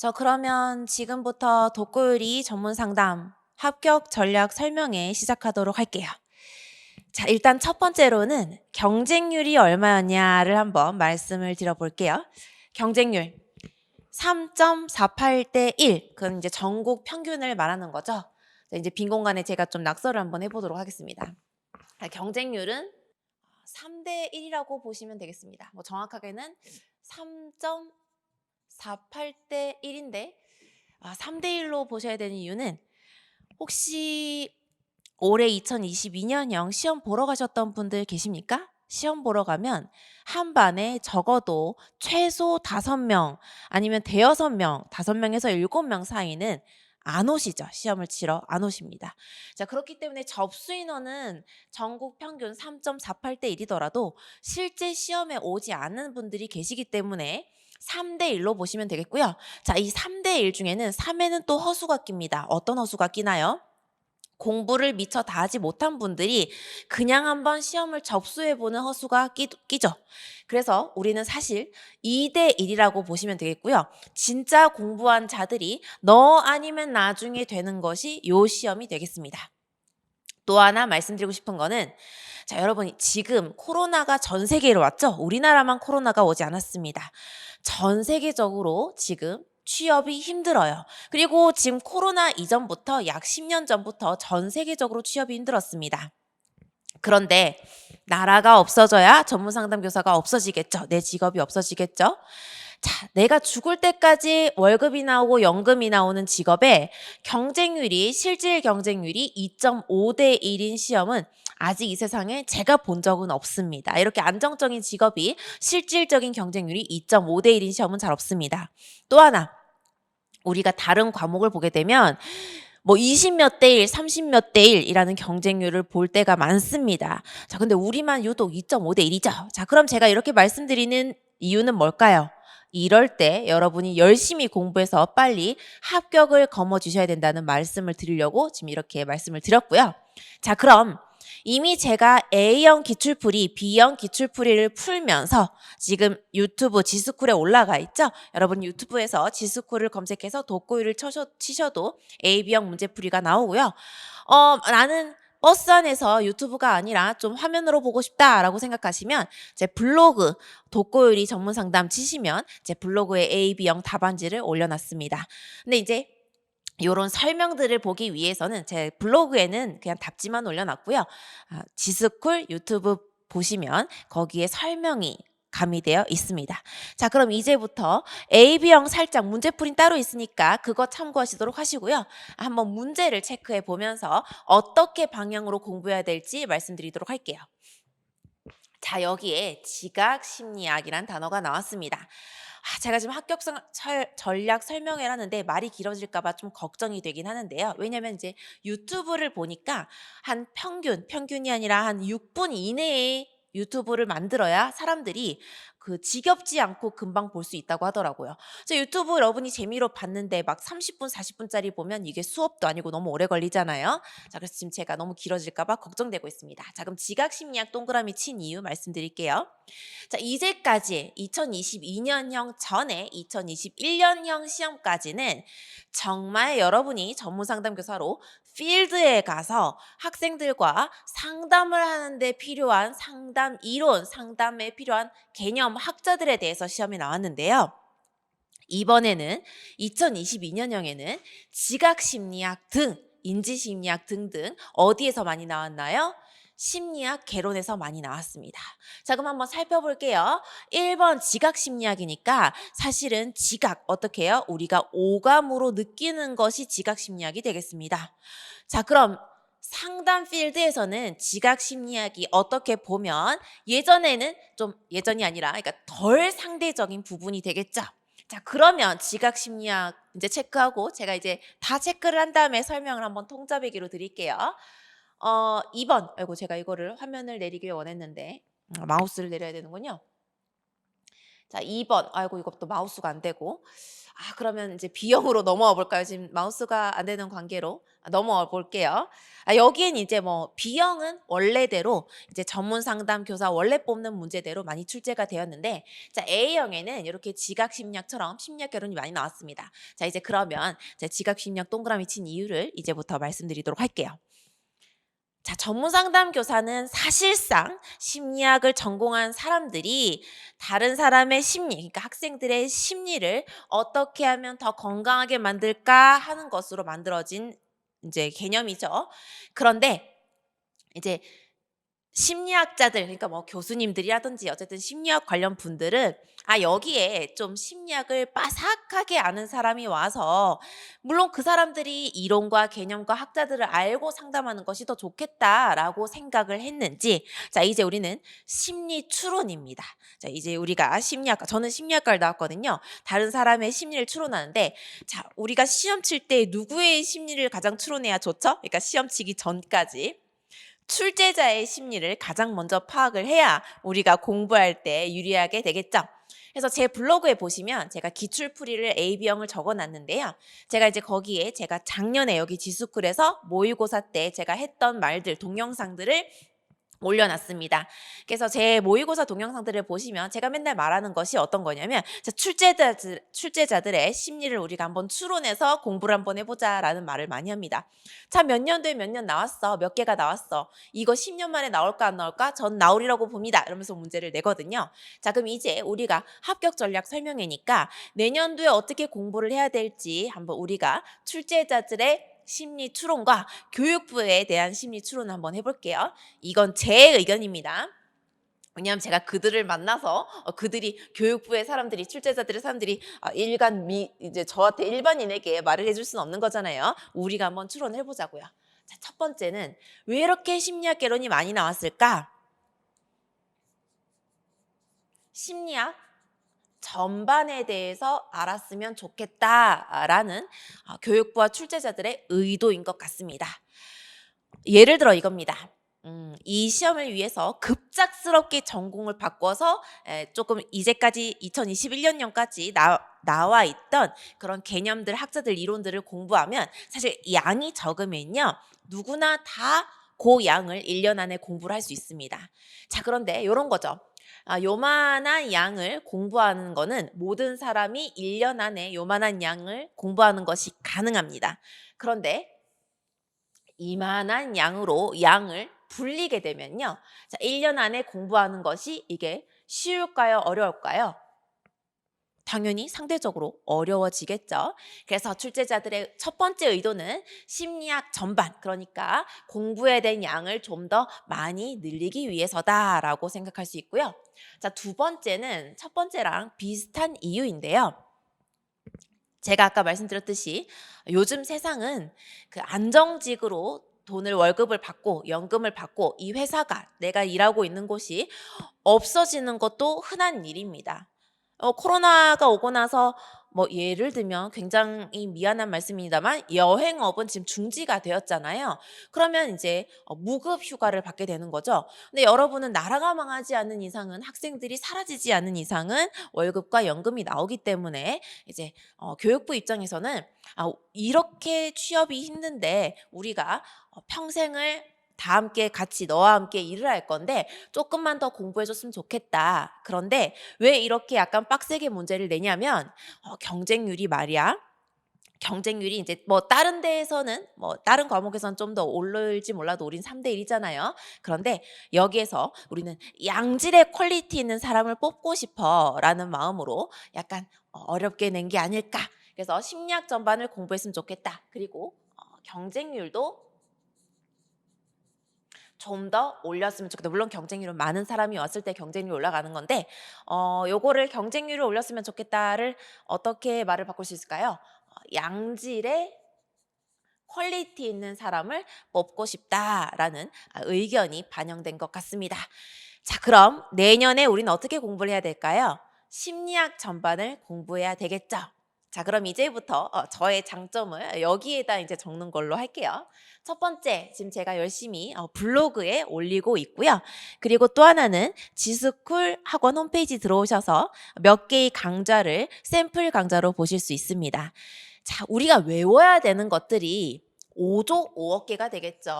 저 그러면 지금부터 독고요리 전문 상담 합격 전략 설명회 시작하도록 할게요. 자, 일단 첫 번째로는 경쟁률이 얼마였냐를 한번 말씀을 드려볼게요. 경쟁률 3.48대 1. 그건 이제 전국 평균을 말하는 거죠. 자, 이제 빈 공간에 제가 좀 낙서를 한번 해보도록 하겠습니다. 자, 경쟁률은 3대 1이라고 보시면 되겠습니다. 뭐 정확하게는 3.48대 1인데 아, 3대 1로 보셔야 되는 이유는 혹시 올해 2022년형 시험 보러 가셨던 분들 계십니까? 시험 보러 가면 한 반에 적어도 최소 5명 아니면 대여섯 명, 5명에서 7명 사이는 안 오시죠. 시험을 치러 안 오십니다. 자, 그렇기 때문에 접수 인원은 전국 평균 3.48대 1이더라도 실제 시험에 오지 않는 분들이 계시기 때문에 3대 1로 보시면 되겠고요. 자, 이 3대 1 중에는 3에는 또 허수가 낍니다. 어떤 허수가 끼나요? 공부를 미처 다 하지 못한 분들이 그냥 한번 시험을 접수해보는 허수가 끼, 끼죠. 그래서 우리는 사실 2대 1이라고 보시면 되겠고요. 진짜 공부한 자들이 너 아니면 나중에 되는 것이 요 시험이 되겠습니다. 또 하나 말씀드리고 싶은 거는 자, 여러분 지금 코로나가 전 세계로 왔죠? 우리나라만 코로나가 오지 않았습니다. 전 세계적으로 지금 취업이 힘들어요. 그리고 지금 코로나 이전부터 약 10년 전부터 전 세계적으로 취업이 힘들었습니다. 그런데 나라가 없어져야 전문 상담 교사가 없어지겠죠. 내 직업이 없어지겠죠. 자, 내가 죽을 때까지 월급이 나오고 연금이 나오는 직업에 경쟁률이 실질 경쟁률이 2.5대 1인 시험은 아직 이 세상에 제가 본 적은 없습니다. 이렇게 안정적인 직업이 실질적인 경쟁률이 2.5대 1인 시험은 잘 없습니다. 또 하나 우리가 다른 과목을 보게 되면 뭐 20몇 대 1, 30몇 대 1이라는 경쟁률을 볼 때가 많습니다. 자, 근데 우리만 유독 2.5대 1이죠. 자, 그럼 제가 이렇게 말씀드리는 이유는 뭘까요? 이럴 때 여러분이 열심히 공부해서 빨리 합격을 거머 주셔야 된다는 말씀을 드리려고 지금 이렇게 말씀을 드렸고요. 자, 그럼 이미 제가 A형 기출풀이, B형 기출풀이를 풀면서 지금 유튜브 지스쿨에 올라가 있죠? 여러분 유튜브에서 지스쿨을 검색해서 독고유를 치셔도 A, B형 문제풀이가 나오고요. 어, 나는 버스 안에서 유튜브가 아니라 좀 화면으로 보고 싶다라고 생각하시면 제 블로그 독고요리 전문 상담 치시면 제 블로그에 A, B형 답안지를 올려놨습니다. 근데 이제 요런 설명들을 보기 위해서는 제 블로그에는 그냥 답지만 올려놨고요. 아, 지스쿨 유튜브 보시면 거기에 설명이 가미되어 있습니다. 자, 그럼 이제부터 AB형 살짝 문제풀이 따로 있으니까 그거 참고하시도록 하시고요. 한번 문제를 체크해 보면서 어떻게 방향으로 공부해야 될지 말씀드리도록 할게요. 자, 여기에 지각 심리학이란 단어가 나왔습니다. 아, 제가 지금 합격성 설- 전략 설명을 하는데 말이 길어질까봐 좀 걱정이 되긴 하는데요. 왜냐면 이제 유튜브를 보니까 한 평균, 평균이 아니라 한 6분 이내에 유튜브를 만들어야 사람들이 그 지겹지 않고 금방 볼 수 있다고 하더라고요. 저 유튜브 여러분이 재미로 봤는데 막 30분, 40분짜리 보면 이게 수업도 아니고 너무 오래 걸리잖아요. 자, 그래서 지금 제가 너무 길어질까봐 걱정되고 있습니다. 자, 그럼 지각 심리학 동그라미 친 이유 말씀드릴게요. 자, 이제까지 2022년형 전에 2021년형 시험까지는 정말 여러분이 전문 상담 교사로 필드에 가서 학생들과 상담을 하는데 필요한 상담 이론, 상담에 필요한 개념 학자들에 대해서 시험이 나왔는데요. 이번에는 2022년형에는 지각 심리학 등 인지 심리학 등등 어디에서 많이 나왔나요? 심리학 개론에서 많이 나왔습니다. 자, 그럼 한번 살펴볼게요. 1번 지각 심리학이니까 사실은 지각 어떻게 해요? 우리가 오감으로 느끼는 것이 지각 심리학이 되겠습니다. 자, 그럼 상담 필드에서는 지각 심리학이 어떻게 보면 예전에는 좀 예전이 아니라 그러니까 덜 상대적인 부분이 되겠죠. 자, 그러면 지각 심리학 이제 체크하고 제가 이제 다 체크를 한 다음에 설명을 한번 통잡이기로 드릴게요. 어, 2번. 아이고, 제가 이거를 화면을 내리길 원했는데, 음, 마우스를 내려야 되는군요. 자, 2번. 아이고, 이것도 마우스가 안 되고. 아, 그러면 이제 B형으로 넘어와 볼까요? 지금 마우스가 안 되는 관계로 아, 넘어와 볼게요. 아, 여기엔 이제 뭐 B형은 원래대로 이제 전문 상담 교사 원래 뽑는 문제대로 많이 출제가 되었는데 자, A형에는 이렇게 지각 심리학처럼 심리학 결론이 많이 나왔습니다. 자, 이제 그러면 제 지각 심리학 동그라미 친 이유를 이제부터 말씀드리도록 할게요. 자, 전문 상담 교사는 사실상 심리학을 전공한 사람들이 다른 사람의 심리, 그러니까 학생들의 심리를 어떻게 하면 더 건강하게 만들까 하는 것으로 만들어진 이제 개념이죠. 그런데 이제 심리학자들, 그러니까 뭐 교수님들이라든지 어쨌든 심리학 관련 분들은 아, 여기에 좀 심리학을 빠삭하게 아는 사람이 와서 물론 그 사람들이 이론과 개념과 학자들을 알고 상담하는 것이 더 좋겠다라고 생각을 했는지 자, 이제 우리는 심리 추론입니다. 자, 이제 우리가 심리학과 저는 심리학과를 나왔거든요. 다른 사람의 심리를 추론하는데 자, 우리가 시험 칠 때 누구의 심리를 가장 추론해야 좋죠? 그러니까 시험 치기 전까지 출제자의 심리를 가장 먼저 파악을 해야 우리가 공부할 때 유리하게 되겠죠. 그래서 제 블로그에 보시면 제가 기출풀이를 AB형을 적어놨는데요. 제가 이제 거기에 제가 작년에 여기 지수쿨에서 모의고사 때 제가 했던 말들, 동영상들을 올려놨습니다. 그래서 제 모의고사 동영상들을 보시면 제가 맨날 말하는 것이 어떤 거냐면 자, 출제자들, 출제자들의 심리를 우리가 한번 추론해서 공부를 한번 해보자 라는 말을 많이 합니다. 자, 몇 년도에 몇 년 나왔어? 몇 개가 나왔어? 이거 10년 만에 나올까 안 나올까? 전 나오리라고 봅니다. 이러면서 문제를 내거든요. 자, 그럼 이제 우리가 합격 전략 설명회니까 내년도에 어떻게 공부를 해야 될지 한번 우리가 출제자들의 심리 추론과 교육부에 대한 심리 추론을 한번 해볼게요. 이건 제 의견입니다. 왜냐하면 제가 그들을 만나서 어, 그들이 교육부의 사람들이 출제자들의 사람들이 아, 일간 미 이제 저한테 일반인에게 말을 해줄 수는 없는 거잖아요. 우리가 한번 추론해 보자고요. 자, 첫 번째는 왜 이렇게 심리학 개론이 많이 나왔을까? 심리학 전반에 대해서 알았으면 좋겠다라는 어, 교육부와 출제자들의 의도인 것 같습니다. 예를 들어 이겁니다. 음, 이 시험을 위해서 급작스럽게 전공을 바꿔서 에, 조금 이제까지 2021년년까지 나, 나와 있던 그런 개념들, 학자들 이론들을 공부하면 사실 양이 적으면요. 누구나 다 그 양을 1년 안에 공부를 할 수 있습니다. 자, 그런데 이런 거죠. 아, 요만한 양을 공부하는 거는 모든 사람이 1년 안에 요만한 양을 공부하는 것이 가능합니다. 그런데 이만한 양으로 양을 불리게 되면요. 자, 1년 안에 공부하는 것이 이게 쉬울까요? 어려울까요? 당연히 상대적으로 어려워지겠죠. 그래서 출제자들의 첫 번째 의도는 심리학 전반, 그러니까 공부에 대한 양을 좀 더 많이 늘리기 위해서다라고 생각할 수 있고요. 자, 두 번째는 첫 번째랑 비슷한 이유인데요. 제가 아까 말씀드렸듯이 요즘 세상은 그 안정직으로 돈을 월급을 받고 연금을 받고 이 회사가 내가 일하고 있는 곳이 없어지는 것도 흔한 일입니다. 어, 코로나가 오고 나서 뭐 예를 들면 굉장히 미안한 말씀입니다만 여행업은 지금 중지가 되었잖아요. 그러면 이제 어, 무급 휴가를 받게 되는 거죠. 근데 여러분은 나라가 망하지 않는 이상은 학생들이 사라지지 않는 이상은 월급과 연금이 나오기 때문에 이제 어, 교육부 입장에서는 아, 이렇게 취업이 힘든데 우리가 어, 평생을 다 함께 같이 너와 함께 일을 할 건데 조금만 더 공부해줬으면 좋겠다. 그런데 왜 이렇게 약간 빡세게 문제를 내냐면 어, 경쟁률이 말이야. 경쟁률이 이제 뭐 다른 데에서는 뭐 다른 과목에서는 좀더 오를지 몰라도 우린 3대 1이잖아요. 그런데 여기에서 우리는 양질의 퀄리티 있는 사람을 뽑고 싶어라는 마음으로 약간 어, 어렵게 낸 게 아닐까. 그래서 심리학 전반을 공부했으면 좋겠다. 그리고 어, 경쟁률도 좀 더 올렸으면 좋겠다. 물론 경쟁률은 많은 사람이 왔을 때 경쟁률이 올라가는 건데, 어, 요거를 경쟁률을 올렸으면 좋겠다를 어떻게 말을 바꿀 수 있을까요? 어, 양질의 퀄리티 있는 사람을 뽑고 싶다라는 아, 의견이 반영된 것 같습니다. 자, 그럼 내년에 우리는 어떻게 공부를 해야 될까요? 심리학 전반을 공부해야 되겠죠. 자, 그럼 이제부터 어, 저의 장점을 여기에다 이제 적는 걸로 할게요. 첫 번째, 지금 제가 열심히 어, 블로그에 올리고 있고요. 그리고 또 하나는 지스쿨 학원 홈페이지 들어오셔서 몇 개의 강좌를 샘플 강좌로 보실 수 있습니다. 자, 우리가 외워야 되는 것들이 5조 5억 개가 되겠죠.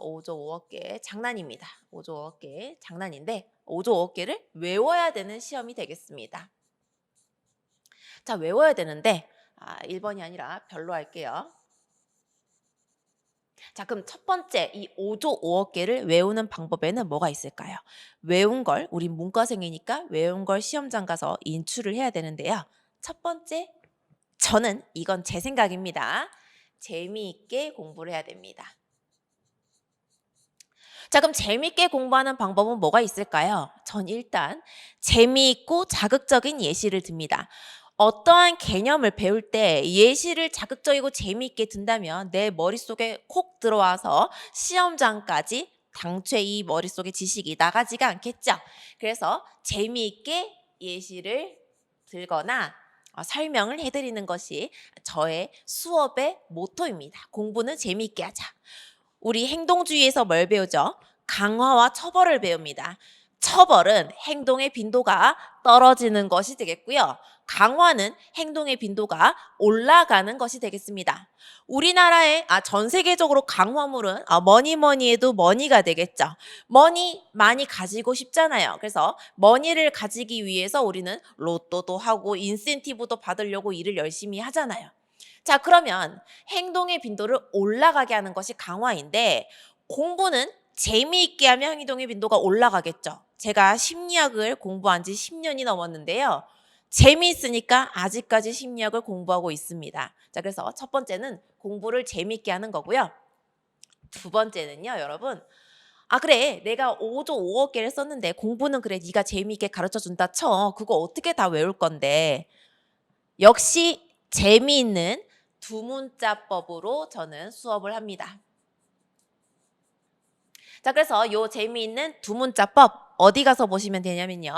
5조 5억 개 장난입니다. 5조 5억 개 장난인데 5조 5억 개를 외워야 되는 시험이 되겠습니다. 자, 외워야 되는데 아, 1번이 아니라 별로 할게요. 자, 그럼 첫 번째 이 5조 5억 개를 외우는 방법에는 뭐가 있을까요? 외운 걸 우리 문과생이니까 외운 걸 시험장 가서 인출을 해야 되는데요. 첫 번째 저는 이건 제 생각입니다. 재미있게 공부를 해야 됩니다. 자, 그럼 재미있게 공부하는 방법은 뭐가 있을까요? 전 일단 재미있고 자극적인 예시를 듭니다. 어떠한 개념을 배울 때 예시를 자극적이고 재미있게 든다면 내 머릿속에 콕 들어와서 시험장까지 당최 이 머릿속에 지식이 나가지가 않겠죠. 그래서 재미있게 예시를 들거나 어, 설명을 해드리는 것이 저의 수업의 모토입니다. 공부는 재미있게 하자. 우리 행동주의에서 뭘 배우죠? 강화와 처벌을 배웁니다. 처벌은 행동의 빈도가 떨어지는 것이 되겠고요. 강화는 행동의 빈도가 올라가는 것이 되겠습니다. 우리나라의 아, 전 세계적으로 강화물은 아, 뭐니 뭐니 해도 머니가 되겠죠. 머니 많이 가지고 싶잖아요. 그래서 머니를 가지기 위해서 우리는 로또도 하고 인센티브도 받으려고 일을 열심히 하잖아요. 자, 그러면 행동의 빈도를 올라가게 하는 것이 강화인데 공부는 재미있게 하면 행동의 빈도가 올라가겠죠. 제가 심리학을 공부한 지 10년이 넘었는데요. 재미있으니까 아직까지 심리학을 공부하고 있습니다. 자, 그래서 첫 번째는 공부를 재미있게 하는 거고요. 두 번째는요, 여러분. 아, 그래. 내가 5조 5억 개를 썼는데 공부는 그래. 네가 재미있게 가르쳐 준다 쳐. 그거 어떻게 다 외울 건데. 역시 재미있는 두 문자법으로 저는 수업을 합니다. 자, 그래서 요 재미있는 두 문자법 어디 가서 보시면 되냐면요.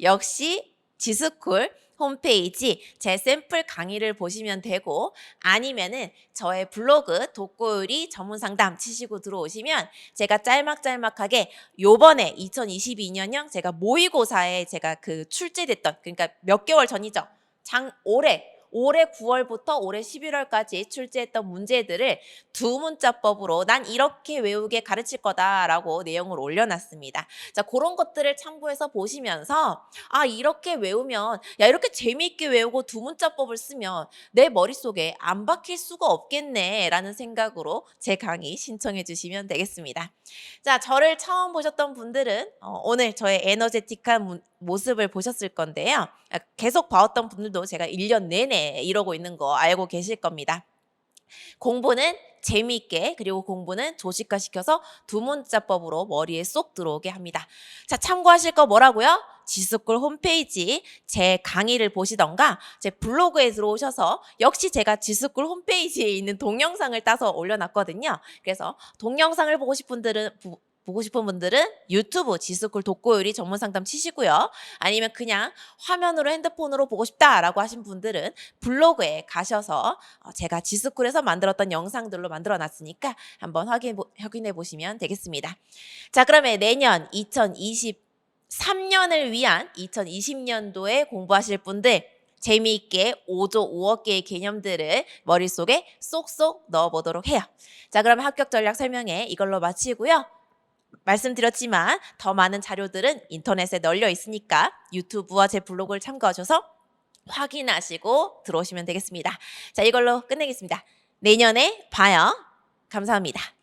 역시 지스쿨 홈페이지 제 샘플 강의를 보시면 되고 아니면은 저의 블로그 독고요리 전문 상담 치시고 들어오시면 제가 짤막짤막하게 요번에 2022년형 제가 모의고사에 제가 그 출제됐던 그러니까 몇 개월 전이죠. 장 올해 올해 9월부터 올해 11월까지 출제했던 문제들을 두 문자법으로 난 이렇게 외우게 가르칠 거다라고 내용을 올려놨습니다. 자, 그런 것들을 참고해서 보시면서 아, 이렇게 외우면 야, 이렇게 재미있게 외우고 두 문자법을 쓰면 내 머릿속에 안 박힐 수가 없겠네라는 생각으로 제 강의 신청해 주시면 되겠습니다. 자, 저를 처음 보셨던 분들은 어, 오늘 저의 에너제틱한 문- 모습을 보셨을 건데요. 아, 계속 봐왔던 분들도 제가 1년 내내 이러고 있는 거 알고 계실 겁니다. 공부는 재미있게 그리고 공부는 조직화시켜서 두 문자법으로 머리에 쏙 들어오게 합니다. 자, 참고하실 거 뭐라고요? 지스쿨 홈페이지 제 강의를 보시던가 제 블로그에 들어오셔서 역시 제가 지스쿨 홈페이지에 있는 동영상을 따서 올려놨거든요. 그래서 동영상을 보고 싶은 분들은 부- 보고 싶은 분들은 유튜브 지스쿨 독고요리 전문 상담 치시고요. 아니면 그냥 화면으로 핸드폰으로 보고 싶다라고 하신 분들은 블로그에 가셔서 어, 제가 지스쿨에서 만들었던 영상들로 만들어 놨으니까 한번 확인, 확인해 보시면 되겠습니다. 자, 그러면 내년 2023년을 위한 2020년도에 공부하실 분들 재미있게 5조 5억 개의 개념들을 머릿속에 쏙쏙 넣어보도록 해요. 자, 그럼 합격 전략 설명회 이걸로 마치고요. 말씀드렸지만 더 많은 자료들은 인터넷에 널려 있으니까 유튜브와 제 블로그를 참고하셔서 확인하시고 들어오시면 되겠습니다. 자, 이걸로 끝내겠습니다. 내년에 봐요. 감사합니다.